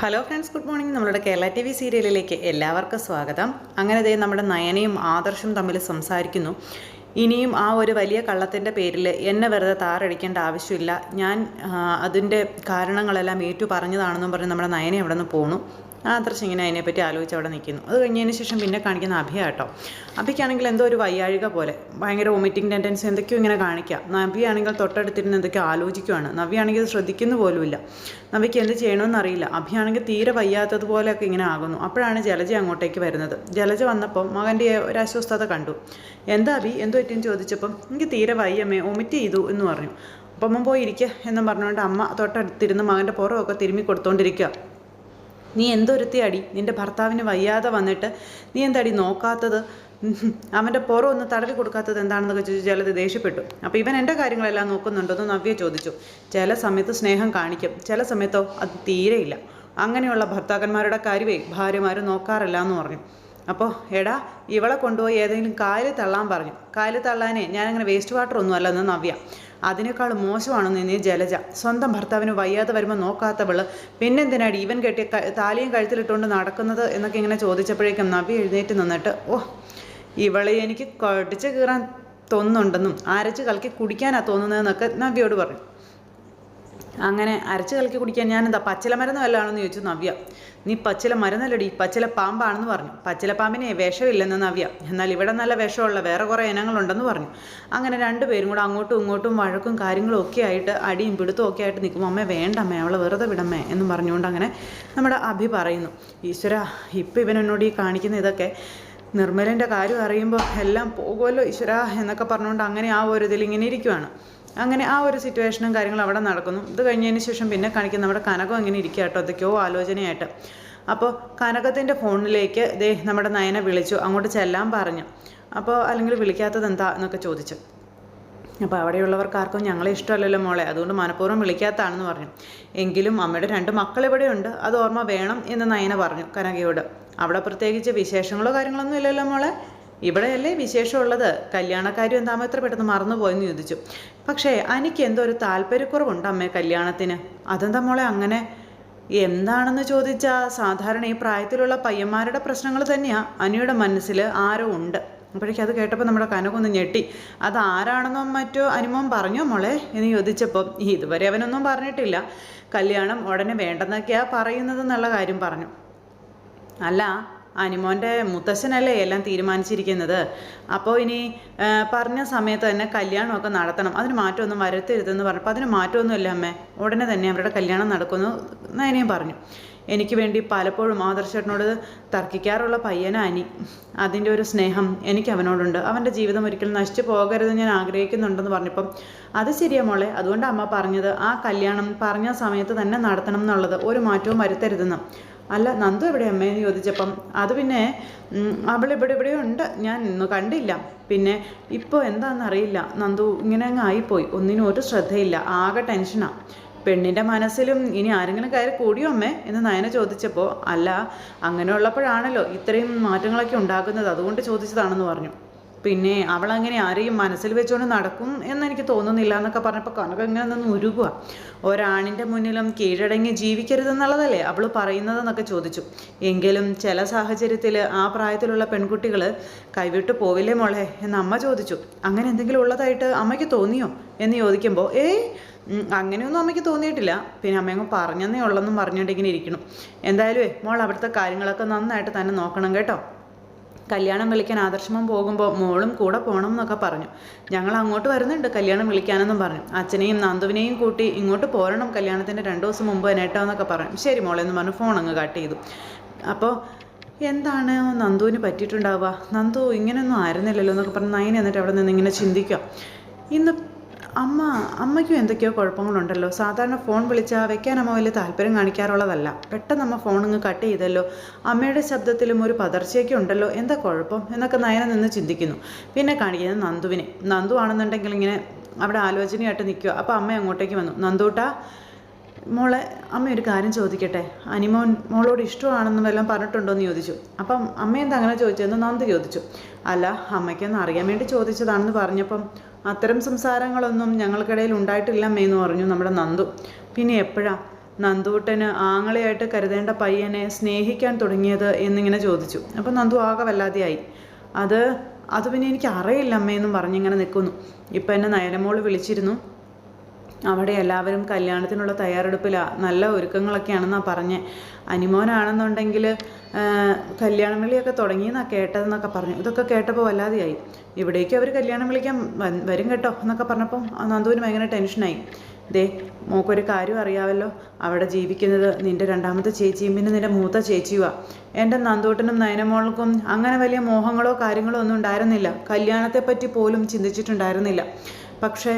Hello friends good morning. നമ്മുടെ Kerala T V സീരിയലിലേക്ക് എല്ലാവർക്കും സ്വാഗതം. അങ്ങനെ ദേ നമ്മുടെ നയനയും ആദർശും തമ്മിൽ സംസാരിക്കുന്നു. ഇനിയും ആ ഒരു വലിയ കള്ളത്തിന്റെ പേരിൽ എന്നെ വെറുതെ താറടിക്കേണ്ട ആവശ്യമില്ല. ഞാൻ അതിന്റെ കാരണങ്ങളെല്ലാം ഏറ്റു പറഞ്ഞതാണെന്നും പറഞ്ഞ് നമ്മുടെ നയനെ അവിടെ നിന്ന് പോണു. ആദർശ് ഇങ്ങനെ അതിനെപ്പറ്റി ആലോചിച്ച് അവിടെ നിൽക്കുന്നു. അത് കഴിഞ്ഞതിന് ശേഷം പിന്നെ കാണിക്കുന്ന അഭിയ കേട്ടോ. അഭിക്കാണെങ്കിൽ എന്തോ ഒരു വയ്യാഴിക പോലെ ഭയങ്കര വൊമിറ്റിംഗ് ടെൻഡൻസി എന്തൊക്കെയോ ഇങ്ങനെ കാണിക്കുക നവിയാണെങ്കിൽ തൊട്ടടുത്തിരുന്ന് എന്തൊക്കെയോ ആലോചിക്കുവാണ്. നവ്യാണെങ്കിൽ ഇത് ശ്രദ്ധിക്കുന്നു പോലുമില്ല. നവിക്ക് എന്ത് ചെയ്യണമെന്ന് അറിയില്ല. അഭിയാണെങ്കിൽ തീരെ വയ്യാത്തതുപോലെയൊക്കെ ഇങ്ങനെ ആകുന്നു. അപ്പോഴാണ് ജലജ അങ്ങോട്ടേക്ക് വരുന്നത്. ജലജ വന്നപ്പോൾ മകന്റെ ഒരു അസ്വസ്ഥത കണ്ടു. എന്താ അഭി? എന്തോ പറ്റിയെന്ന് ചോദിച്ചപ്പം എനിക്ക് തീരെ വയ്യമ്മേ വൊമിറ്റ് ചെയ്തു എന്ന് പറഞ്ഞു. അപ്പം അമ്മ പോയി ഇരിക്കുക എന്നും പറഞ്ഞുകൊണ്ട് അമ്മ തൊട്ടടുത്തിരുന്ന് മകന്റെ പുറമൊക്കെ തിരുമ്മി കൊടുത്തോണ്ടിരിക്കുക. നീ എന്തൊരുത്തി അടി? നിന്റെ ഭർത്താവിന് വയ്യാതെ വന്നിട്ട് നീ എന്തടി നോക്കാത്തത്. അവന്റെ പുറം ഒന്ന് തടവി കൊടുക്കാത്തത് എന്താണെന്നൊക്കെ ചോദിച്ചു ചിലത് ദേഷ്യപ്പെട്ടു. അപ്പോൾ ഇവൻ എന്റെ കാര്യങ്ങളെല്ലാം നോക്കുന്നുണ്ടോ എന്ന് നവ്യ ചോദിച്ചു. ചില സമയത്ത് സ്നേഹം കാണിക്കും ചില സമയത്തോ അത് തീരെയില്ല. അങ്ങനെയുള്ള ഭർത്താക്കന്മാരുടെ കാര്യമേ ഭാര്യമാർ നോക്കാറില്ല എന്ന് പറഞ്ഞു. അപ്പോൾ എടാ ഇവളെ കൊണ്ടുപോയി ഏതെങ്കിലും കായലിൽ തള്ളാൻ പറഞ്ഞു. കായലിൽ തള്ളാനേ ഞാനങ്ങനെ വേസ്റ്റ് വാട്ടർ ഒന്നും അല്ലെന്ന് നവ്യ. അതിനേക്കാൾ മോശമാണെന്ന് നീ ജലജ. സ്വന്തം ഭർത്താവിന് വയ്യാതെ വരുമ്പോൾ നോക്കാത്തവൾ പിന്നെന്തിനാടി ഇവൻ കെട്ടിയ താലിയും കഴുത്തിലിട്ടുകൊണ്ട് നടക്കുന്നത് എന്നൊക്കെ ഇങ്ങനെ ചോദിച്ചപ്പോഴേക്കും നവി എഴുന്നേറ്റ് നിന്നിട്ട് ഓ ഇവളെ എനിക്ക് കടിച്ചു കീറാൻ തോന്നുന്നുണ്ടെന്നും അരച്ച് കലക്കി കുടിക്കാനാ തോന്നുന്നതെന്നൊക്കെ നബിയോട് പറഞ്ഞു. അങ്ങനെ അരച്ച് കലക്കി കുടിക്കാൻ ഞാൻ എന്താ പച്ചില മരുന്ന് വല്ലതാണെന്ന് ചോദിച്ചു നവ്യ. നീ പച്ചില മരുന്നല്ലടി പച്ചില പാമ്പാണെന്ന് പറഞ്ഞു. പച്ചില പാമ്പിനെ വിഷമില്ലെന്ന് നവ്യ. എന്നാൽ ഇവിടെ നല്ല വിഷമുള്ള വേറെ കുറേ ഇനങ്ങളുണ്ടെന്ന് പറഞ്ഞു. അങ്ങനെ രണ്ടുപേരും കൂടെ അങ്ങോട്ടും ഇങ്ങോട്ടും വഴക്കും കാര്യങ്ങളും ഒക്കെ ആയിട്ട് അടിയും പിടുത്തവും ഒക്കെ ആയിട്ട് നിൽക്കുമ്പോൾ അമ്മേ വേണ്ടമ്മേ അവളെ വെറുതെ വിടമ്മേ എന്ന് പറഞ്ഞുകൊണ്ട് അങ്ങനെ നമ്മുടെ അഭി പറയുന്നു. ഈശ്വര ഇപ്പം ഇവൻ എന്നോട് ഈ കാണിക്കുന്ന ഇതൊക്കെ നിർമ്മലിന്റെ കാര്യം അറിയുമ്പോൾ എല്ലാം പോകുമല്ലോ ഈശ്വര എന്നൊക്കെ പറഞ്ഞുകൊണ്ട് അങ്ങനെ ആ ഒരു ഇതിൽ ഇങ്ങനെ ഇരിക്കുവാണ്. അങ്ങനെ ആ ഒരു സിറ്റുവേഷനും കാര്യങ്ങളും അവിടെ നടക്കുന്നു. ഇത് കഴിഞ്ഞതിന് ശേഷം പിന്നെ കാണിക്കുന്ന നമ്മുടെ കനകം ഇങ്ങനെ ഇരിക്കുക കേട്ടോ. എന്തൊക്കെയോ ആലോചനയായിട്ട്. അപ്പോൾ കനകത്തിന്റെ ഫോണിലേക്ക് ദേ നമ്മുടെ നയനെ വിളിച്ചു. അങ്ങോട്ട് ചെല്ലാൻ പറഞ്ഞു. അപ്പോൾ അല്ലെങ്കിൽ വിളിക്കാത്തത് എന്താ എന്നൊക്കെ ചോദിച്ചു. അപ്പോൾ അവിടെയുള്ളവർക്ക് ആർക്കും ഞങ്ങളെ ഇഷ്ടമല്ലല്ലോ മോളെ. അതുകൊണ്ട് മനഃപൂർവം വിളിക്കാത്തതാണെന്ന് പറഞ്ഞു. എങ്കിലും അമ്മയുടെ രണ്ട് മക്കൾ ഇവിടെയുണ്ട്. അത് ഓർമ്മ വേണം എന്ന് നയന പറഞ്ഞു കനകയോട്. അവിടെ പ്രത്യേകിച്ച് വിശേഷങ്ങളോ കാര്യങ്ങളൊന്നും ഇല്ലല്ലോ മോളെ? ഇവിടെയല്ലേ വിശേഷമുള്ളത്? കല്യാണക്കാരും എന്താ എത്ര പെട്ടെന്ന് മറന്നുപോയെന്ന് ചോദിച്ചു. പക്ഷേ എനിക്ക് എന്തോ ഒരു താല്പര്യക്കുറവുണ്ട് അമ്മേ കല്യാണത്തിന്. അതെന്താ മോളെ അങ്ങനെ? എന്താണെന്ന് ചോദിച്ചാൽ സാധാരണ ഈ പ്രായത്തിലുള്ള പയ്യന്മാരുടെ പ്രശ്നങ്ങൾ തന്നെയാണ് അനിയുടെ മനസ്സിൽ ആരോ ഉണ്ട്. അപ്പോഴേക്കും അത് കേട്ടപ്പോൾ നമ്മുടെ കനകൊന്ന് ഞെട്ടി. അത് ആരാണെന്നോ മറ്റോ അനുമോൻ പറഞ്ഞോ മോളെ എന്ന് ചോദിച്ചപ്പോൾ ഇതുവരെ അവനൊന്നും പറഞ്ഞിട്ടില്ല. കല്യാണം ഉടനെ വേണ്ടെന്നൊക്കെയാണ് പറയുന്നത് എന്നുള്ള കാര്യം പറഞ്ഞു. അല്ല അനിമോന്റെ മുത്തശ്ശനല്ലേ എല്ലാം തീരുമാനിച്ചിരിക്കുന്നത്? അപ്പോൾ ഇനി പറഞ്ഞ സമയത്ത് തന്നെ കല്യാണമൊക്കെ നടത്തണം. അതിന് മാറ്റമൊന്നും വരുത്തരുതെന്ന് പറഞ്ഞപ്പോൾ അതിന് മാറ്റമൊന്നുമില്ല അമ്മേ. ഉടനെ തന്നെ അവരുടെ കല്യാണം നടക്കുന്നു നയനയും പറഞ്ഞു. എനിക്ക് വേണ്ടി പലപ്പോഴും ആദർശേട്ടനോട് തർക്കിക്കാറുള്ള പയ്യന അനി. അതിന്റെ ഒരു സ്നേഹം എനിക്ക് അവനോടുണ്ട് അവന്റെ ജീവിതം ഒരിക്കലും നശിച്ചു പോകരുത് ഞാൻ ആഗ്രഹിക്കുന്നുണ്ടെന്ന് പറഞ്ഞപ്പം അത് ശരിയാ മോളെ. അതുകൊണ്ട് അമ്മ പറഞ്ഞത്. ആ കല്യാണം പറഞ്ഞ സമയത്ത് തന്നെ നടത്തണം എന്നുള്ളത്. ഒരു മാറ്റവും വരുത്തരുതെന്ന്. അല്ല നന്ദു എവിടെ അമ്മയെന്ന് ചോദിച്ചപ്പം അത് പിന്നെ അവൾ ഇവിടെ ഇവിടെ ഉണ്ട്. ഞാൻ ഇന്ന് കണ്ടില്ല. പിന്നെ ഇപ്പോൾ എന്താണെന്നറിയില്ല നന്ദു ഇങ്ങനെ അങ്ങ് ആയിപ്പോയി. ഒന്നിനും ഒരു ശ്രദ്ധയില്ല. ആകെ ടെൻഷനാണ് പെണ്ണിന്റെ മനസ്സിലും ഇനി ആരെങ്കിലും കയറി കൂടിയോ അമ്മേ? എന്ന് നയന ചോദിച്ചപ്പോൾ അല്ല അങ്ങനെ ഉള്ളപ്പോഴാണല്ലോ ഇത്രയും മാറ്റങ്ങളൊക്കെ ഉണ്ടാകുന്നത്. അതുകൊണ്ട് ചോദിച്ചതാണെന്ന് പറഞ്ഞു. പിന്നെ അവളങ്ങനെ ആരെയും മനസ്സിൽ വെച്ചുകൊണ്ട് നടക്കും എന്നെനിക്ക് തോന്നുന്നില്ല എന്നൊക്കെ പറഞ്ഞപ്പോൾ കനക ഇങ്ങനെ നിന്ന് ഉരുകുക ഒരാണിന്റെ മുന്നിലും കീഴടങ്ങി ജീവിക്കരുതെന്നുള്ളതല്ലേ അവൾ പറയുന്നതെന്നൊക്കെ ചോദിച്ചു. എങ്കിലും ചില സാഹചര്യത്തിൽ ആ പ്രായത്തിലുള്ള പെൺകുട്ടികൾ കൈവിട്ട് പോവില്ലേ മോളെ എന്ന് അമ്മ ചോദിച്ചു. അങ്ങനെ എന്തെങ്കിലും ഉള്ളതായിട്ട് അമ്മയ്ക്ക് തോന്നിയോ എന്ന് ചോദിക്കുമ്പോൾ ഏ അങ്ങനെയൊന്നും അമ്മയ്ക്ക് തോന്നിയിട്ടില്ല. പിന്നെ അമ്മയങ്ങ് പറഞ്ഞെന്നേ ഉള്ളെന്നും പറഞ്ഞുകൊണ്ടിങ്ങനെ ഇരിക്കണം എന്തായാലും മോൾ അവിടുത്തെ കാര്യങ്ങളൊക്കെ നന്നായിട്ട് തന്നെ നോക്കണം കേട്ടോ. കല്യാണം വിളിക്കാൻ ആദർശമം പോകുമ്പോൾ മോളും കൂടെ പോകണം എന്നൊക്കെ പറഞ്ഞു. ഞങ്ങൾ അങ്ങോട്ട് വരുന്നുണ്ട് കല്യാണം വിളിക്കാനെന്നും പറഞ്ഞു. അച്ഛനെയും നന്ദുവിനെയും കൂട്ടി ഇങ്ങോട്ട് പോരണം കല്യാണത്തിന്റെ രണ്ട് ദിവസം മുമ്പ് നേട്ടോ എന്നൊക്കെ പറഞ്ഞു. ശരി മോളെ എന്ന് പറഞ്ഞു ഫോൺ അങ്ങ് കട്ട് ചെയ്തു. അപ്പോൾ എന്താണ് നന്ദുവിന് പറ്റിയിട്ടുണ്ടാവുക? നന്ദു ഇങ്ങനെയൊന്നും ആയിരുന്നില്ലല്ലോ എന്നൊക്കെ പറഞ്ഞ് നയന എന്നിട്ട് അവിടെ നിന്ന് ഇങ്ങനെ ചിന്തിക്കുക. ഇന്ന് അമ്മ അമ്മയ്ക്കും എന്തൊക്കെയോ കുഴപ്പങ്ങളുണ്ടല്ലോ. സാധാരണ ഫോൺ വിളിച്ചാൽ വെക്കാൻ അമ്മ വലിയ താല്പര്യം കാണിക്കാറുള്ളതല്ല. പെട്ടെന്ന് അമ്മ ഫോൺ അങ്ങ് കട്ട് ചെയ്തല്ലോ. അമ്മയുടെ ശബ്ദത്തിലും ഒരു പതർച്ചയൊക്കെ ഉണ്ടല്ലോ. എന്താ കുഴപ്പം? എന്നൊക്കെ നയന നിന്ന് ചിന്തിക്കുന്നു. പിന്നെ കാണിക്കുന്നത് നന്ദുവിനെ. നന്ദു ആണെന്നുണ്ടെങ്കിൽ ഇങ്ങനെ അവിടെ ആലോചനയായിട്ട് നിൽക്കുക. അപ്പോൾ അമ്മ അങ്ങോട്ടേക്ക് വന്നു. നന്ദൂട്ടാ മോളെ അമ്മ ഒരു കാര്യം ചോദിക്കട്ടെ? അനിമോൻ മോളോട് ഇഷ്ടമാണെന്ന് വല്ലതും പറഞ്ഞിട്ടുണ്ടോ എന്ന് ചോദിച്ചു. അപ്പം അമ്മ എന്താ അങ്ങനെ ചോദിച്ചതെന്ന് നന്ദി ചോദിച്ചു. അല്ല അമ്മയ്ക്കൊന്ന് അറിയാൻ വേണ്ടി ചോദിച്ചതാണെന്ന് പറഞ്ഞപ്പം അത്തരം സംസാരങ്ങളൊന്നും ഞങ്ങൾക്കിടയിൽ ഉണ്ടായിട്ടില്ല അമ്മേ എന്ന് പറഞ്ഞു നമ്മുടെ നന്ദു. പിന്നെ എപ്പോഴാ? നന്ദുട്ടന് ആങ്ങളെയായിട്ട് കരുതേണ്ട പയ്യനെ സ്നേഹിക്കാൻ തുടങ്ങിയത് എന്നിങ്ങനെ ചോദിച്ചു. അപ്പം നന്ദു ആകെ വല്ലാതെയായി. അത് അത് പിന്നെ എനിക്ക് അറിയില്ല അമ്മയെന്നും പറഞ്ഞിങ്ങനെ നിൽക്കുന്നു. ഇപ്പം എന്നെ നയനമോൾ വിളിച്ചിരുന്നു. അവിടെ എല്ലാവരും കല്യാണത്തിനുള്ള തയ്യാറെടുപ്പിലാണ് നല്ല ഒരുക്കങ്ങളൊക്കെയാണെന്നാണ് പറഞ്ഞത് അനിമോനാണെന്നുണ്ടെങ്കിൽ കല്യാണം വിളിയൊക്കെ തുടങ്ങിയെന്നാണ് കേട്ടതെന്നൊക്കെ പറഞ്ഞു. ഇതൊക്കെ കേട്ടപ്പോൾ വല്ലാതെയായി. ഇവിടേക്ക് അവർ കല്യാണം വിളിക്കാൻ വരും കേട്ടോ എന്നൊക്കെ പറഞ്ഞപ്പം നന്ദുവിന് ഭയങ്കര ടെൻഷനായി. ദേ മോക്കൊരു കാര്യം അറിയാമല്ലോ അവിടെ ജീവിക്കുന്നത് നിന്റെ രണ്ടാമത്തെ ചേച്ചിയും പിന്നെ നിന്റെ മൂത്ത ചേച്ചിയുമാണ് എന്റെ നന്ദൂട്ടനും നയനമോൾക്കും അങ്ങനെ വലിയ മോഹങ്ങളോ കാര്യങ്ങളോ ഒന്നും ഉണ്ടായിരുന്നില്ല. കല്യാണത്തെപ്പറ്റി പോലും ചിന്തിച്ചിട്ടുണ്ടായിരുന്നില്ല. പക്ഷേ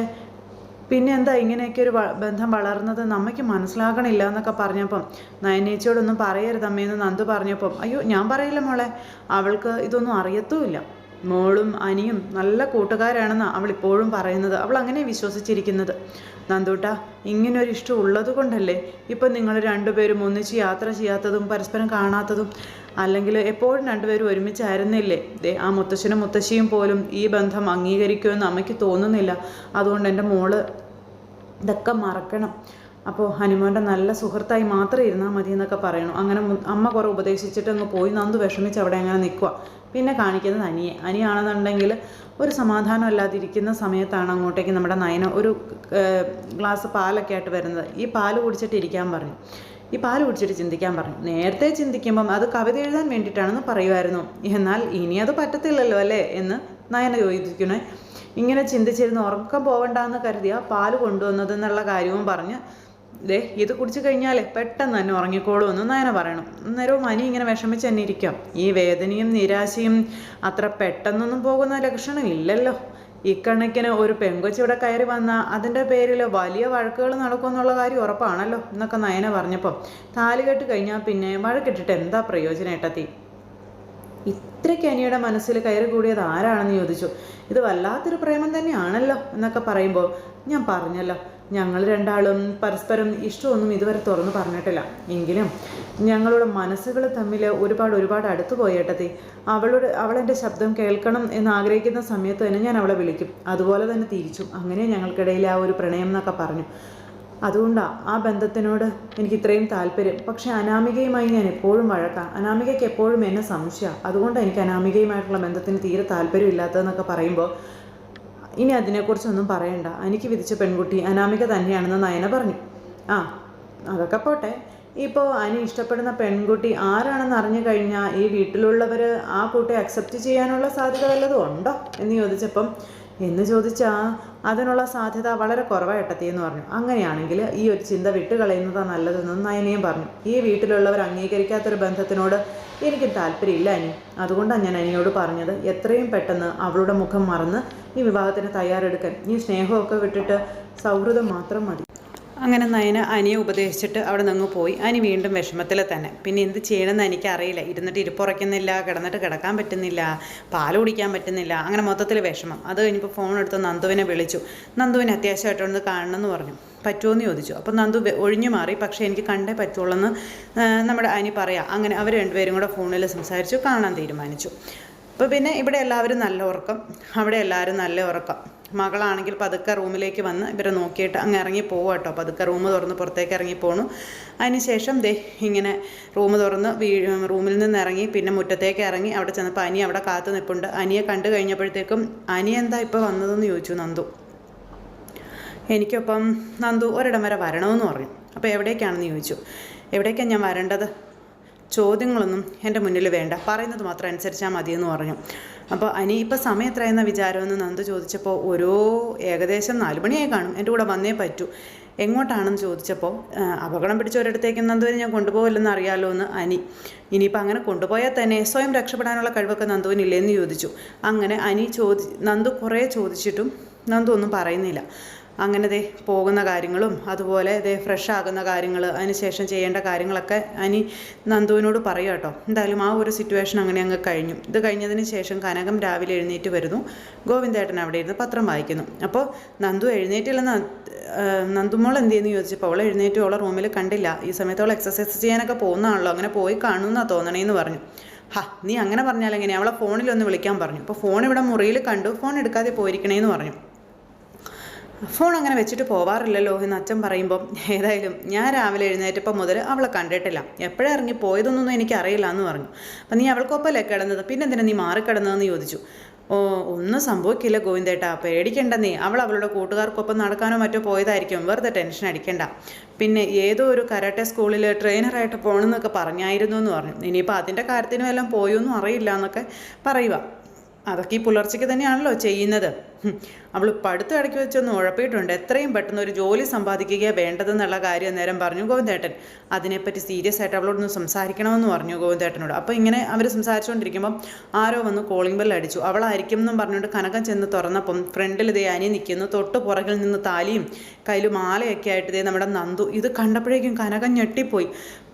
പിന്നെ എന്താ ഇങ്ങനെയൊക്കെ ഒരു ബന്ധം വളർന്നത് നമ്മയ്ക്ക് മനസ്സിലാകണില്ല എന്നൊക്കെ പറഞ്ഞപ്പം നയനേച്ചിയോടൊന്നും പറയരുത് അമ്മയെന്ന് നന്ദു പറഞ്ഞപ്പം അയ്യോ ഞാൻ പറയില്ല മോളെ. അവൾക്ക് ഇതൊന്നും അറിയത്തുമില്ല. മോളും അനിയും നല്ല കൂട്ടുകാരാണെന്ന് അവൾ ഇപ്പോഴും പറയുന്നത്. അവൾ അങ്ങനെ വിശ്വസിച്ചിരിക്കുന്നത്. നന്ദൂട്ട ഇങ്ങനൊരു ഇഷ്ടം ഉള്ളത് കൊണ്ടല്ലേ ഇപ്പം നിങ്ങൾ രണ്ടുപേരും ഒന്നിച്ച് യാത്ര ചെയ്യാത്തതും പരസ്പരം കാണാത്തതും അല്ലെങ്കിൽ എപ്പോഴും രണ്ടുപേരും ഒരുമിച്ചായിരുന്നില്ലേ? ദേ ആ മുത്തശ്ശനും മുത്തശ്ശിയും പോലും ഈ ബന്ധം അംഗീകരിക്കുമെന്ന് അമ്മയ്ക്ക് തോന്നുന്നില്ല. അതുകൊണ്ട് എന്റെ മോൾ ഇതൊക്കെ മറക്കണം. അപ്പോൾ ഹനുമാന്റെ നല്ല സുഹൃത്തായി മാത്രം ഇരുന്നാൽ മതി എന്നൊക്കെ പറയണു. അങ്ങനെ അമ്മ കുറേ ഉപദേശിച്ചിട്ട് അങ്ങ് പോയി. നന്ദു വിഷമിച്ച് അവിടെ അങ്ങനെ നിൽക്കുക പിന്നെ കാണിക്കുന്നത് അനിയെ. അനിയാണെന്നുണ്ടെങ്കിൽ ഒരു സമാധാനം അല്ലാതിരിക്കുന്ന സമയത്താണ് അങ്ങോട്ടേക്ക് നമ്മുടെ നയന ഒരു ഗ്ലാസ് പാലൊക്കെ ആയിട്ട് വരുന്നത്. ഈ പാൽ കുടിച്ചിട്ട് ഇരിക്കാൻ പറഞ്ഞു. ഈ പാൽ കുടിച്ചിട്ട് ചിന്തിക്കാൻ പറഞ്ഞു. നേരത്തെ ചിന്തിക്കുമ്പം അത് കവിത എഴുതാൻ വേണ്ടിയിട്ടാണെന്ന് പറയുമായിരുന്നു. എന്നാൽ ഇനി അത് പറ്റത്തില്ലല്ലോ അല്ലേ എന്ന് നയന ചോദിക്കണേ ഇങ്ങനെ ചിന്തിച്ചിരുന്ന് ഉറക്കം പോകണ്ടെന്ന് കരുതിയ പാൽ കൊണ്ടുവന്നത് എന്നുള്ള കാര്യവും പറഞ്ഞ് ദേ ഇത് കുടിച്ചു കഴിഞ്ഞാൽ പെട്ടെന്ന് തന്നെ ഉറങ്ങിക്കോളൂ എന്ന് നയന പറയണം. അന്നേരവും മനി ഇങ്ങനെ വിഷമിച്ച് തന്നെ ഇരിക്കാം. ഈ വേദനയും നിരാശയും അത്ര പെട്ടെന്നൊന്നും പോകുന്ന ലക്ഷണം ഇല്ലല്ലോ ഇക്കണക്കിന് ഒരു പെങ്കൊച്ചി ഇവിടെ കയറി വന്ന അതിന്റെ പേരിൽ വലിയ വഴക്കുകൾ നടക്കുമെന്നുള്ള കാര്യം ഉറപ്പാണല്ലോ എന്നൊക്കെ നയന പറഞ്ഞപ്പോൾ താലികെട്ട് കഴിഞ്ഞാൽ പിന്നെ വഴക്കിട്ടിട്ട് എന്താ പ്രയോജനം ഏട്ടത്തി? ഇത്രയ്ക്ക് അനിയുടെ മനസ്സിൽ കയറി കൂടിയത് ആരാണെന്ന് ചോദിച്ചു. ഇത് വല്ലാത്തൊരു പ്രേമം തന്നെയാണല്ലോ എന്നൊക്കെ പറയുമ്പോൾ ഞാൻ പറഞ്ഞല്ലോ. ഞങ്ങൾ രണ്ടാളും പരസ്പരം ഇഷ്ടമൊന്നും ഇതുവരെ തുറന്നു പറഞ്ഞിട്ടില്ല. എങ്കിലും ഞങ്ങളുടെ മനസ്സുകൾ തമ്മിൽ ഒരുപാട് ഒരുപാട് അടുത്തു പോയേട്ടത്തി അവളുടെ അവളെന്റെ ശബ്ദം കേൾക്കണം എന്ന് ആഗ്രഹിക്കുന്ന സമയത്ത് തന്നെ ഞാൻ അവളെ വിളിക്കും. അതുപോലെ തന്നെ തിരിച്ചും. അങ്ങനെ ഞങ്ങൾക്കിടയിൽ ആ ഒരു പ്രണയം എന്നൊക്കെ പറഞ്ഞു. അതുകൊണ്ടാണ് ആ ബന്ധത്തിനോട് എനിക്ക് ഇത്രയും താല്പര്യം. പക്ഷേ അനാമികയുമായി ഞാൻ എപ്പോഴും വഴക്കാം. അനാമികയ്ക്ക് എപ്പോഴും എന്നെ സംശയമാണ് അതുകൊണ്ട് എനിക്ക് അനാമികയുമായിട്ടുള്ള ബന്ധത്തിന് തീരെ താല്പര്യമില്ലാത്തതെന്നൊക്കെ പറയുമ്പോൾ ഇനി അതിനെക്കുറിച്ചൊന്നും പറയണ്ട. എനിക്ക് വിധിച്ച പെൺകുട്ടി അനാമിക തന്നെയാണെന്ന് നയന പറഞ്ഞു. ആ അതൊക്കെ പോട്ടെ. ഇപ്പോൾ അനി ഇഷ്ടപ്പെടുന്ന പെൺകുട്ടി ആരാണെന്ന് അറിഞ്ഞു കഴിഞ്ഞാൽ ഈ വീട്ടിലുള്ളവർ ആ കുട്ടിയെ അക്സെപ്റ്റ് ചെയ്യാനുള്ള സാധ്യത വല്ലതും ഉണ്ടോ? എന്ന് ചോദിച്ചപ്പം എന്ന് ചോദിച്ചാൽ അതിനുള്ള സാധ്യത വളരെ കുറവായിട്ടെത്തി എന്ന് പറഞ്ഞു. അങ്ങനെയാണെങ്കിൽ ഈ ഒരു ചിന്ത വിട്ട് വിട്ടുകളയുന്നതാണ് നല്ലതെന്ന് നയനയും പറഞ്ഞു. ഈ വീട്ടിലുള്ളവർ അംഗീകരിക്കാത്തൊരു ബന്ധത്തിനോട് എനിക്ക് താല്പര്യമില്ല അനി. അതുകൊണ്ടാണ് ഞാൻ അനിയോട് പറഞ്ഞത് എത്രയും പെട്ടെന്ന് അവളുടെ മുഖം മറന്ന് ഈ വിവാഹത്തിന് തയ്യാറെടുക്കാൻ. ഈ സ്നേഹമൊക്കെ വിട്ടിട്ട് സൗഹൃദം മാത്രം മതി. അങ്ങനെ നയന അനിയെ ഉപദേശിച്ചിട്ട് അവിടെ നിന്ന് പോയി. അനി വീണ്ടും വിഷമത്തിൽ തന്നെ. പിന്നെ എന്ത് ചെയ്യണമെന്ന് എനിക്കറിയില്ല. ഇരുന്നിട്ട് ഇരിപ്പുറയ്ക്കുന്നില്ല കിടന്നിട്ട് കിടക്കാൻ പറ്റുന്നില്ല പാൽ കുടിക്കാൻ പറ്റുന്നില്ല അങ്ങനെ മൊത്തത്തിൽ വിഷമം. അത് കഴിഞ്ഞപ്പോൾ ഫോൺ എടുത്ത് നന്ദുവിനെ വിളിച്ചു. നന്ദുവിനെ അത്യാവശ്യമായിട്ടൊന്ന് കാണണമെന്ന് പറഞ്ഞു. പറ്റുമോയെന്ന് ചോദിച്ചു. അപ്പോൾ നന്ദു ഒഴിഞ്ഞു മാറി. പക്ഷേ എനിക്ക് കണ്ടേ പറ്റുള്ളൂ നമ്മുടെ അനി പറയാം. അങ്ങനെ അവർ രണ്ടുപേരും കൂടെ ഫോണിൽ സംസാരിച്ചു കാണാൻ തീരുമാനിച്ചു. അപ്പോൾ പിന്നെ ഇവിടെ എല്ലാവരും നല്ല ഉറക്കം. അവിടെ എല്ലാവരും നല്ല ഉറക്കം. മകളാണെങ്കിൽ പതുക്കെ റൂമിലേക്ക് വന്ന് ഇവരെ നോക്കിയിട്ട് അങ്ങ് ഇറങ്ങി പോവുക കേട്ടോ. പതുക്കെ റൂം തുറന്ന് പുറത്തേക്ക് ഇറങ്ങി പോണു. അതിനുശേഷം ദേ ഇങ്ങനെ റൂം തുറന്ന് വീ റൂമിൽ നിന്ന് ഇറങ്ങി പിന്നെ മുറ്റത്തേക്ക് ഇറങ്ങി അവിടെ ചെന്നപ്പോൾ അനി അവിടെ കാത്തു നിൽപ്പുണ്ട് അനിയെ കണ്ടു കഴിഞ്ഞപ്പോഴത്തേക്കും അനി എന്താ ഇപ്പോൾ വന്നതെന്ന് ചോദിച്ചു നന്ദു. എനിക്കൊപ്പം നന്ദു ഒരിടം വരെ വരണമെന്ന് പറഞ്ഞു. അപ്പോൾ എവിടേക്കാണെന്ന് ചോദിച്ചു. എവിടേക്കാണ് ഞാൻ വരേണ്ടത്? ചോദ്യങ്ങളൊന്നും എന്റെ മുന്നിൽ വേണ്ട. പറയുന്നത് മാത്രം അനുസരിച്ചാൽ മതിയെന്ന് പറഞ്ഞു. അപ്പോൾ അനി ഇപ്പോൾ സമയം എത്രയെന്ന വിചാരമെന്ന് നന്ദു ചോദിച്ചപ്പോൾ ഓരോ ഏകദേശം നാല് മണിയായി കാണും. എന്റെ കൂടെ വന്നേ പറ്റൂ. എങ്ങോട്ടാണെന്ന് ചോദിച്ചപ്പോൾ അപകടം പിടിച്ച ഒരിടത്തേക്ക് നന്ദുവിനെ ഞാൻ കൊണ്ടുപോകില്ലെന്ന് അറിയാലോ എന്ന് അനി. ഇനിയിപ്പോൾ അങ്ങനെ കൊണ്ടുപോയാൽ തന്നെ സ്വയം രക്ഷപ്പെടാനുള്ള കഴിവൊക്കെ നന്ദുവിനില്ലേന്ന് ചോദിച്ചു. അങ്ങനെ അനി ചോദി നന്ദു കുറേ ചോദിച്ചിട്ടും നന്ദു ഒന്നും പറയുന്നില്ല. അങ്ങനെ ദേ പോകുന്ന കാര്യങ്ങളും അതുപോലെ ദേ ഫ്രഷ് ആകുന്ന കാര്യങ്ങൾ അതിനുശേഷം ചെയ്യേണ്ട കാര്യങ്ങളൊക്കെ അനി നന്ദുവിനോട് പറയുക കേട്ടോ എന്തായാലും ആ ഒരു സിറ്റുവേഷൻ അങ്ങനെ അങ്ങ് കഴിഞ്ഞു. ഇത് കഴിഞ്ഞതിന് ശേഷം കനകം രാവിലെ എഴുന്നേറ്റ് വരുന്നു. ഗോവിന്ദേട്ടൻ അവിടെ ഇരുന്ന് പത്രം വായിക്കുന്നു. അപ്പോൾ നന്ദു എഴുന്നേറ്റില്ലെന്ന് നന്ദുമോൾ എന്ത് ചെയ്യുന്നു ചോദിച്ചപ്പോൾ അവൾ എഴുന്നേറ്റ് അവളെ റൂമിൽ കണ്ടില്ല. ഈ സമയത്ത് അവൾ എക്സസൈസ് ചെയ്യാനൊക്കെ പോകുന്നതാണല്ലോ അങ്ങനെ പോയി കാണുമെന്നാണ് തോന്നണേന്ന് പറഞ്ഞു. ഹാ നീ അങ്ങനെ പറഞ്ഞാൽ എങ്ങനെയാണ് അവളെ ഫോണിലൊന്ന് വിളിക്കാൻ പറഞ്ഞു. അപ്പോൾ ഫോൺ ഇവിടെ മുറിയിൽ കണ്ടു. ഫോൺ എടുക്കാതെ പോയിരിക്കണേന്ന് പറഞ്ഞു. ഫോൺ അങ്ങനെ വെച്ചിട്ട് പോവാറില്ലല്ലോ എന്ന് അച്ഛൻ പറയുമ്പോൾ ഏതായാലും ഞാൻ രാവിലെ എഴുന്നേറ്റപ്പം മുതൽ അവളെ കണ്ടിട്ടില്ല. എപ്പോഴാണ് ഇറങ്ങി പോയതൊന്നും എനിക്കറിയില്ല എന്ന് പറഞ്ഞു. അപ്പം നീ അവൾക്കൊപ്പമല്ലേ കിടന്നത്? പിന്നെ എന്തിനാ നീ മാറിക്കിടന്നതെന്ന് ചോദിച്ചു. ഓ ഒന്നും സംഭവിക്കില്ല ഗോവിന്ദേട്ടാ. പേടിക്കണ്ട നീ അവൾ അവളുടെ കൂട്ടുകാർക്കൊപ്പം നടക്കാനോ മറ്റോ പോയതായിരിക്കും. വെറുതെ ടെൻഷൻ അടിക്കണ്ട. പിന്നെ ഏതോ ഒരു കരാട്ടെ സ്കൂളിൽ ട്രെയിനറായിട്ട് പോകണമെന്നൊക്കെ പറഞ്ഞായിരുന്നു എന്ന് പറഞ്ഞു. ഇനിയിപ്പോൾ അതിന്റെ കാര്യത്തിനും എല്ലാം പോയൊന്നും അറിയില്ല എന്നൊക്കെ പറയുക അതൊക്കെ ഈ പുലർച്ചയ്ക്ക് തന്നെയാണല്ലോ ചെയ്യുന്നത്. അവൾ പടുത്ത് ഇടയ്ക്ക് വെച്ചൊന്ന് ഉഴപ്പിയിട്ടുണ്ട്. എത്രയും പെട്ടെന്ന് ഒരു ജോലി സമ്പാദിക്കുക വേണ്ടതെന്നുള്ള കാര്യം നേരം പറഞ്ഞു ഗോവിന്ദേട്ടൻ. അതിനെപ്പറ്റി സീരിയസ് ആയിട്ട് അവളോടൊന്ന് സംസാരിക്കണമെന്ന് പറഞ്ഞു ഗോവിന്ദേട്ടനോട്. അപ്പോൾ ഇങ്ങനെ അവർ സംസാരിച്ചുകൊണ്ടിരിക്കുമ്പം ആരോ വന്ന് കോളിംഗ് ബെൽ അടിച്ചു. അവളായിരിക്കും എന്നും പറഞ്ഞുകൊണ്ട് കനകം ചെന്ന് തുറന്നപ്പം ഫ്രണ്ടിൽ ഇതേ അനി നിൽക്കുന്നു തൊട്ട് പുറകിൽ നിന്ന് താലിയും കയ്യിൽ മാലയൊക്കെ ആയിട്ട് ഇതേ നമ്മുടെ നന്ദു. ഇത് കണ്ടപ്പോഴേക്കും കനകം ഞെട്ടിപ്പോയി.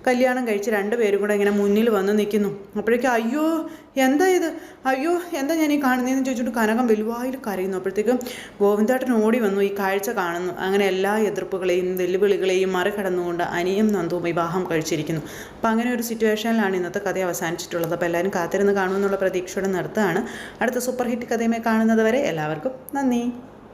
കല്യാണം കഴിച്ച് രണ്ടുപേരും കൂടെ ഇങ്ങനെ മുന്നിൽ വന്ന് നിൽക്കുന്നു. അപ്പോഴേക്കും അയ്യോ എന്താ ഇത്? അയ്യോ എന്താ ഞാൻ ഈ കാണുന്നതെന്ന് ചോദിച്ചിട്ട് കനകം വലുവായിൽ കരയുന്നു. അപ്പോഴത്തേക്കും ഗോവിന്ദേട്ടൻ ഓടി വന്നു ഈ കാഴ്ച കാണുന്നു. അങ്ങനെ എല്ലാ എതിർപ്പുകളെയും വെല്ലുവിളികളെയും മറികടന്നുകൊണ്ട് അനിയും നന്ദുവും വിവാഹം കഴിച്ചിരിക്കുന്നു. അപ്പോൾ അങ്ങനെ ഒരു സിറ്റുവേഷനിലാണ് ഇന്നത്തെ കഥ അവസാനിച്ചിട്ടുള്ളത്. അപ്പോൾ എല്ലാവരും കാത്തിരുന്ന് കാണുമെന്നുള്ള പ്രതീക്ഷയോടെ നിർത്തുകയാണ്. അടുത്ത സൂപ്പർ ഹിറ്റ് കഥയുമായി കാണുന്നത് വരെ എല്ലാവർക്കും നന്ദി.